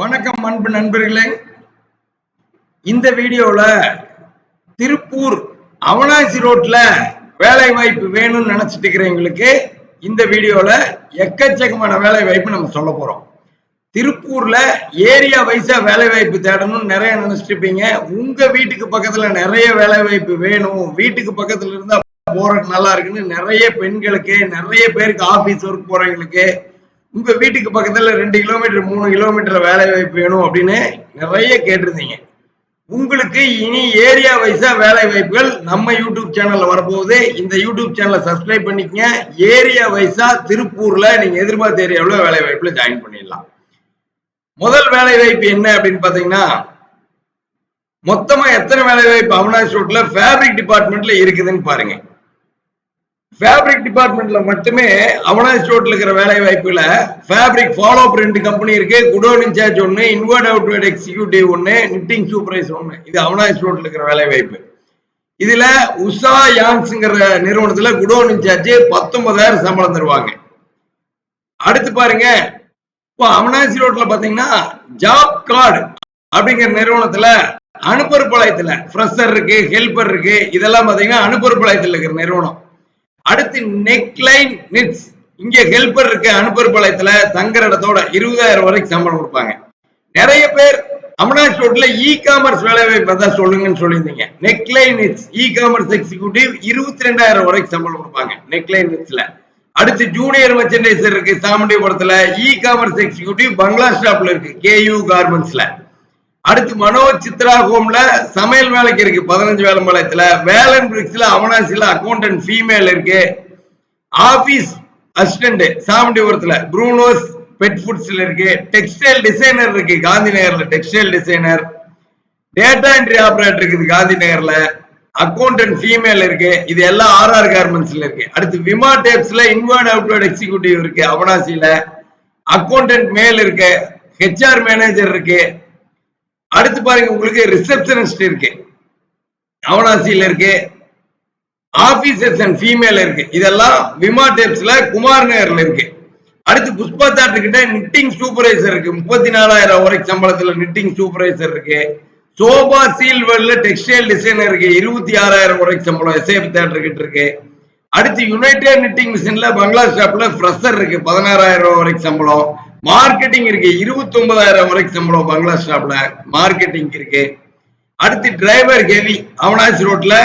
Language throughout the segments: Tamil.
வணக்கம் அன்பு நண்பர்களே. இந்த வீடியோல திருப்பூர் அவனாசி ரோட்ல வேலை வாய்ப்பு வேணும்னு நினைச்சிட்டு இருக்கிறவங்களுக்கு இந்த வீடியோல எக்கச்சக்கமான வேலை வாய்ப்பு நம்ம சொல்ல போறோம். திருப்பூர்ல ஏரியா வைஸா வேலை வாய்ப்பு தேடணும்னு நிறைய நினைச்சிட்டு இருப்பீங்க. உங்க வீட்டுக்கு பக்கத்துல நிறைய வேலை வாய்ப்பு வேணும். வீட்டுக்கு பக்கத்துல இருந்தா போறதுக்கு நல்லா இருக்குன்னு நிறைய பெண்களுக்கு நிறைய பேருக்கு ஆபீஸ் ஒர்க் போறவங்களுக்கு உங்க வீட்டுக்கு பக்கத்துல ரெண்டு கிலோமீட்டர் மூணு கிலோமீட்டர் வேலை வாய்ப்பு வேணும் அப்படின்னு நிறைய கேட்டிருந்தீங்க. உங்களுக்கு இனி ஏரியா வைஸா வேலை வாய்ப்புகள் நம்ம யூடியூப் சேனல்ல வரப்போகுது. இந்த யூடியூப் சேனலை சப்ஸ்கிரைப் பண்ணிக்கங்க. ஏரியா வைஸா திருப்பூர்ல நீங்க எதிர்பார்த்த ஏரியாவில் வேலை வாய்ப்புல ஜாயின் பண்ணிடலாம். முதல் வேலை வாய்ப்பு என்ன அப்படின்னு பாத்தீங்கன்னா மொத்தமா எத்தனை வேலை வாய்ப்பு அவினாஷ் ரோட்ல ஃபேப்ரிக் டிபார்ட்மெண்ட்ல இருக்குதுன்னு பாருங்க. ஃபேப்ரிக் டிபார்ட்மெண்ட்ல மட்டுமே அவனாஸ் ரோட்ல இருக்கிற வேலை வாய்ப்புல ஃபேப்ரிக் ஃபாலோ ரெண்டு கம்பெனி இருக்கு. குடோன் இன்சார்ஜ் ஒன்னு இன்வர்ட் அவுட்வர்ட் எக்ஸிக்யூட்டிவ் ஒன்னு நிட்டிங் சூப்பர்வைசர் ஒன்னு இது அவனாஸ் ரோட்ல இருக்கிற வேலை வாய்ப்பு. இதுல உஷா யான்ஸ்ங்கிற நிறுவனத்துல குடோன் இன்சார்ஜ் பத்தொன்பதாயிரம் சம்பளம் தருவாங்க. அடுத்து பாருங்க. இப்போ அவனாசி ரோட்ல பாத்தீங்கன்னா ஜாப் கார்டு அப்படிங்கிற நிறுவனத்துல அனுப்பொறுப்பாளையத்துல ஃப்ரெஷர் இருக்கு ஹெல்பர் இருக்கு. இதெல்லாம் பாத்தீங்கன்னா அனுப்பொறுப்பாளையத்துல இருக்கிற நிறுவனம். அடுத்து நெக்லைன் நிட்ஸ் இங்க ஹெல்பர் அனுப்பர் அனுப்பொறுப்பாளையத்துல தங்குற இடத்தோட இருபதாயிரம் வரைக்கும் சம்பளம் கொடுப்பாங்க. நிறைய பேர் அமனாஸ் ரோட்ல இ காமர்ஸ் வேலை வாய்ப்பு தான் சொல்லுங்கன்னு சொல்லியிருந்தீங்க. Neckline Knits e commerce executive இருபத்தி ரெண்டாயிரம் வரைக்கும் சம்பளம் கொடுப்பாங்க நெக்லைன் நிட்ஸ்ல அடுத்து ஜூனியர் மெர்ச்சன்டைசர் இருக்கு சாமுண்டிபுரத்துல இ காமர்ஸ் எக்ஸிக்யூட்டிவ் பங்களா ஸ்டாப்ல இருக்கு கேயூ கார்மெண்ட்ஸ்ல அடுத்து மனோஜ் சித்ரா ஹோம்ல சமையல் வேலைக்கு இருக்கு. பதினஞ்சு வேலை மலையத்துல வேலன் பிரிக்ஸ்ல அவனாசில அக்கௌண்டன்ட் ஃபீமேல் இருக்கு. ஆபீஸ் அசிஸ்டன்ட் சாமண்டிபுரத்துல ப்ரூனோஸ் பெட் ஃபுட்ஸ்ல இருக்கு. டெக்ஸ்டைல் டிசைனர் இருக்கு. காந்தி நகர்ல textile designer data entry operator இருக்குது காந்தி நகர்ல. அக்கௌண்டன்ட் ஃபீமேல் இருக்கு. இது எல்லாம் ஆர்ஆர் கார்மெண்ட்ஸ்ல இருக்கு. அடுத்து விமா டேப்ஸ்ல இன்வர்ட் அவுட்வர்ட் எக்ஸிக்யூட்டிவ் இருக்கு அவனாசியில. அக்கௌண்டன்ட் மேல் இருக்கு. ஹெச்ஆர் மேனேஜர் இருக்கு. அடுத்து பாருங்க உங்களுக்கு ரிசப்ஷனிஸ்ட் இருக்கு. அவனாசியில் இருக்கு. ஆபீசர்ஸ் அண்ட் ஃபீமேல் இருக்கு. இதெல்லாம் விமா டேப்ஸ்ல குமார் நகர்ல இருக்கு. அடுத்து புஷ்பா தாட்டு கிட்ட நிட்டிங் சூப்பர்வைசர் இருக்கு. முப்பத்தி நாலாயிரம் வரைக்கும் சம்பளத்துல நிட்டிங் சூப்பர்வைசர் இருக்கு. சோபா சீல்வெல்ல டெக்ஸ்டைல் டிசைனர் இருக்கு. இருபத்தி ஆறாயிரம் வரைக்கும் சம்பளம் எஸ்ஏபி தேட்டர் கிட்ட இருக்கு. அடுத்து யுனைடெட் நிட்டிங் மிஷின்ல பங்களா ஷாப்ல ஃப்ரெஷர் இருக்கு. பதினாறாயிரம் ரூபாய் வரைக்கும் சம்பளம். மார்க்கெட்டிங் இருக்கு. இருபத்தி ஒன்பதாயிரம் வரைக்கும் சம்பளம் பங்களா ஸ்டாப்ல மார்க்கெட்டிங் இருக்கு. அடுத்து டிரைவர் ஹெவி அவனாசி ரோட்ல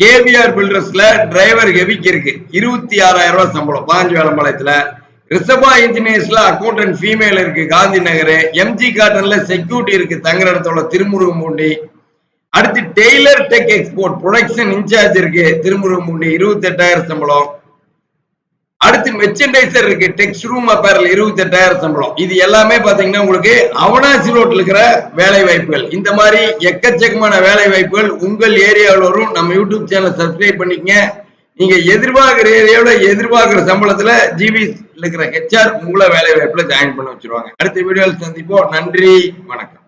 கேவிஆர் பில்டர்ஸ்ல டிரைவர் ஹெவிக்கு இருக்கு. இருபத்தி ஆறாயிரம் ரூபாய் சம்பளம். பாஞ்சு வேலம்பாளையத்துல ரிசபா இன்ஜினியர்ஸ்ல அக்கௌண்டன்ட் ஃபீமேல் இருக்கு. காந்தி நகர். எம்ஜி கார்டன்ல செக்யூரிட்டி இருக்கு. தங்குற இடத்தோட திருமுருகம்பூண்டி அடுத்து tailor tech export production incharge இருக்கு. திருமுருகம்பூண்டி இருபத்தி எட்டாயிரம் சம்பளம். அடுத்து மெர்ச்சன்டைசர் இருக்கு. டெக்ஸ் ரூம் அப்பேரல் இருபத்தி எட்டாயிரம் சம்பளம். இது எல்லாமே பாத்தீங்கன்னா உங்களுக்கு அவனாசி ரோட்ல இருக்கிற வேலை வாய்ப்புகள் இந்த மாதிரி எக்கச்சக்கமான வேலை வாய்ப்புகள் உங்கள் ஏரியாவில் வரும். நம்ம யூடியூப் சேனல் சப்ஸ்கிரைப் பண்ணிக்கங்க. நீங்க எதிர்பார்க்கிற ஏரியாவோட எதிர்பார்க்கிற சம்பளத்துல ஜிபி இருக்கிற ஹெச்ஆர் உங்களை வேலை வாய்ப்புல ஜாயின் பண்ண வச்சிருவாங்க. அடுத்த வீடியோவில் சந்திப்போம். நன்றி. வணக்கம்.